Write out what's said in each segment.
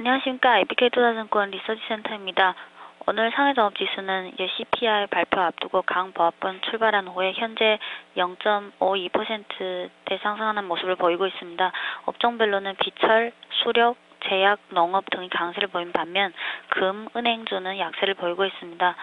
안녕하십니까. IBK 투자증권 리서치센터입니다. 오늘 상해종합지수는 이제 CPI 발표 앞두고 강보합분 출발한 후에 현재 0.52%대 상승하는 모습을 보이고 있습니다. 업종별로는 비철, 수력, 제약, 농업 등이 강세를 보인 반면 금, 은행주는 약세를 보이고 있습니다.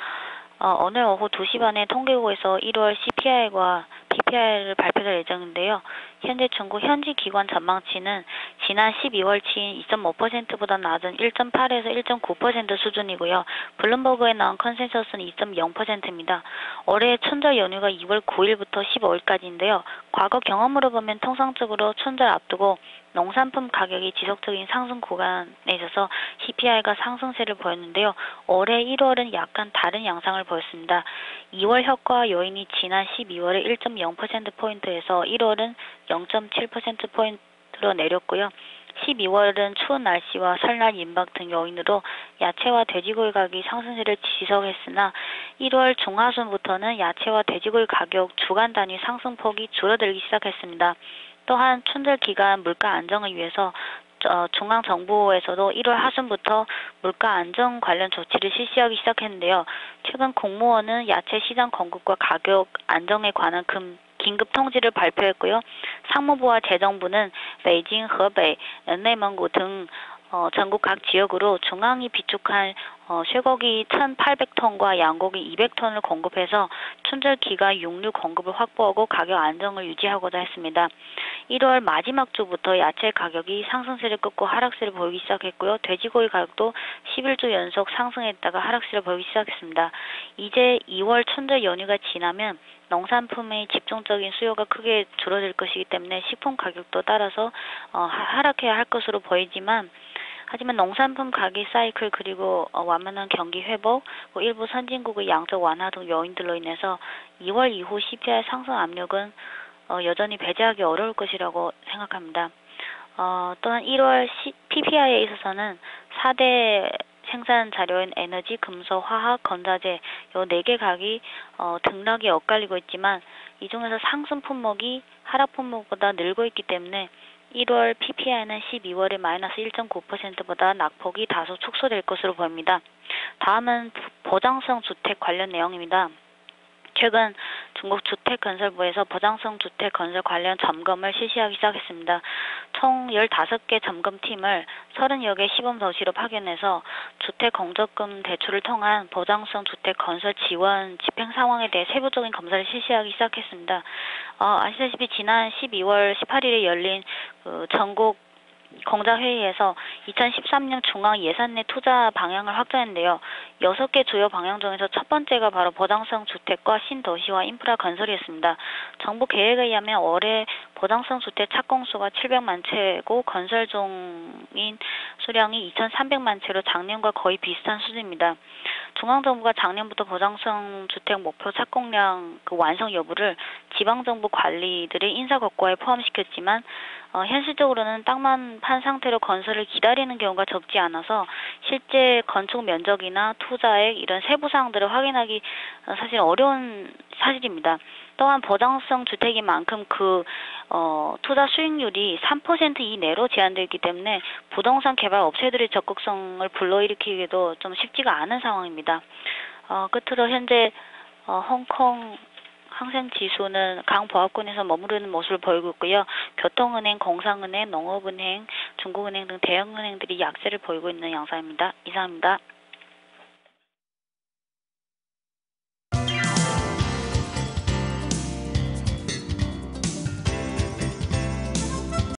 어, 오늘 오후 2시 반에 통계국에서 1월 CPI와 PPI를 발표될 예정인데요. 현재 중국 현지 기관 전망치는 지난 12월치인 2.5%보다 낮은 1.8에서 1.9% 수준이고요. 블룸버그에 나온 컨센서스는 2.0%입니다. 올해 춘절 연휴가 2월 9일부터 15일까지인데요. 과거 경험으로 보면 통상적으로 춘절 앞두고 농산품 가격이 지속적인 상승 구간에 있어서 CPI가 상승세를 보였는데요. 올해 1월은 약간 다른 양상을 보였습니다. 2월 효과 요인이 지난 12월에 1.0%포인트에서 1월은 0.7%포인트로 내렸고요. 12월은 추운 날씨와 설날 임박 등 요인으로 야채와 돼지고기 가격이 상승세를 지속했으나 1월 중하순부터는 야채와 돼지고기 가격 주간 단위 상승폭이 줄어들기 시작했습니다. 또한 춘절 기간 물가 안정을 위해서 어, 중앙정부에서도 1월 하순부터 물가 안정 관련 조치를 실시하기 시작했는데요. 최근 공무원은 야채 시장 공급과 가격 안정에 관한 금 긴급 통지를 발표했고요. 상무부와 재정부는 베이징, 허베이, 내蒙구 등 어, 전국 각 지역으로 중앙이 비축한 어, 쇠고기 1,800톤과 양고기 200톤을 공급해서 춘절 기간 육류 공급을 확보하고 가격 안정을 유지하고자 했습니다. 1월 마지막 주부터 야채 가격이 상승세를 끊고 하락세를 보이기 시작했고요. 돼지고기 가격도 11주 연속 상승했다가 하락세를 보이기 시작했습니다. 이제 2월 춘절 연휴가 지나면 농산품의 집중적인 수요가 크게 줄어들 것이기 때문에 식품 가격도 따라서 어, 하락해야 할 것으로 보이지만 하지만 농산품 가격 사이클 그리고 어, 완만한 경기 회복, 뭐 일부 선진국의 양적 완화 등 요인들로 인해서 2월 이후 CPI 상승 압력은 어, 여전히 배제하기 어려울 것이라고 생각합니다. 어, 또한 1월 C, PPI에 있어서는 4대 생산 자료인 에너지, 금속, 화학, 건자재 요 네 개 각이 어, 등락이 엇갈리고 있지만 이 중에서 상승 품목이 하락 품목보다 늘고 있기 때문에 1월 PPI는 12월에 마이너스 1.9%보다 낙폭이 다소 축소될 것으로 보입니다. 다음은 보장성 주택 관련 내용입니다. 최근 중국 주택건설부에서 보장성 주택 건설 관련 점검을 실시하기 시작했습니다. 총 15개 점검팀을 30여 개 시범 도시로 파견해서 주택 공적금 대출을 통한 보장성 주택 건설 지원 집행 상황에 대해 세부적인 검사를 실시하기 시작했습니다. 어, 아시다시피 지난 12월 18일에 열린 그 전국 공자회의에서 2013년 중앙 예산 내 투자 방향을 확정했는데요. 6개 주요 방향 중에서 첫 번째가 바로 보장성 주택과 신도시와 인프라 건설이었습니다. 정부 계획에 의하면 올해 보장성 주택 착공 수가 700만 채고 건설 중인 수량이 2,300만 채로 작년과 거의 비슷한 수준입니다. 중앙정부가 작년부터 보장성 주택 목표 착공량 그 완성 여부를 지방정부 관리들의 인사검과에 포함시켰지만 어, 현실적으로는 땅만 판 상태로 건설을 기다리는 경우가 적지 않아서 실제 건축 면적이나 투자액 이런 세부 사항들을 확인하기 어, 사실 어려운 사실입니다. 또한 보장성 주택인 만큼 그 어, 투자 수익률이 3% 이내로 제한되어 있기 때문에 부동산 개발 업체들의 적극성을 불러일으키기도 좀 쉽지가 않은 상황입니다. 어, 끝으로 현재 어, 홍콩 항생 지수는 강 보합권에서 머무르는 모습을 보이고 있고요. 교통은행, 공상은행, 농업은행, 중국은행 등 대형은행들이 약세를 보이고 있는 양상입니다. 이상입니다.